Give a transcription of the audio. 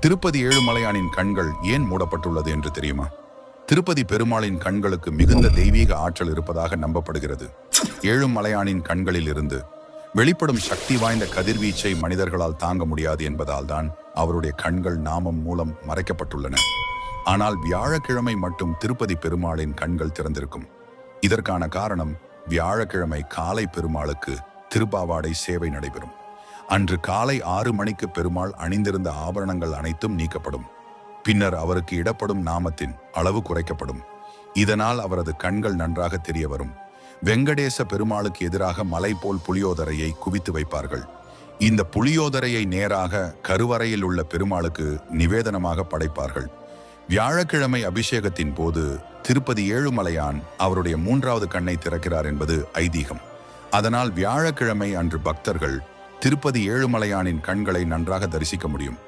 திருப்பதி ஏழுமலையானின் கண்கள் ஏன் மூடப்பட்டுள்ளது என்று தெரியுமா? திருப்பதி பெருமாளின் கண்களுக்கு மிகுந்த தெய்வீக ஆற்றல் இருப்பதாக நம்பப்படுகிறது. ஏழுமலையானின் கண்களில் இருந்து வெளிப்படும் சக்தி வாய்ந்த கதிர்வீச்சை மனிதர்களால் தாங்க முடியாது என்பதால் தான் அவருடைய கண்கள் நாமம் மூலம் மறைக்கப்பட்டுள்ளன. ஆனால் வியாழக்கிழமை மட்டும் திருப்பதி பெருமாளின் கண்கள் திறந்திருக்கும். இதற்கான காரணம் வியாழக்கிழமை காலை பெருமாளுக்கு திருப்பாவாடை சேவை நடைபெறும். அன்று காலை ஆறு மணிக்கு பெருமாள் அணிந்திருந்த ஆபரணங்கள் அனைத்தும் நீக்கப்படும். பின்னர் அவருக்கு இடப்படும் நாமத்தின் அளவு குறைக்கப்படும். இதனால் அவரது கண்கள் நன்றாக தெரிய வரும் வெங்கடேச பெருமாளுக்கு எதிராக மலை போல் புளியோதரையை குவித்து வைப்பார்கள். இந்த புளியோதரையை நேராக கருவறையில் உள்ள பெருமாளுக்கு நிவேதனமாக படைப்பார்கள். வியாழக்கிழமை அபிஷேகத்தின் போது திருப்பதி ஏழுமலையான் அவருடைய மூன்றாவது கண்ணை திறக்கிறார் என்பது ஐதீகம். அதனால் வியாழக்கிழமை அன்று பக்தர்கள் திருப்பதி ஏழுமலையானின் கண்களை நன்றாக தரிசிக்க முடியும்.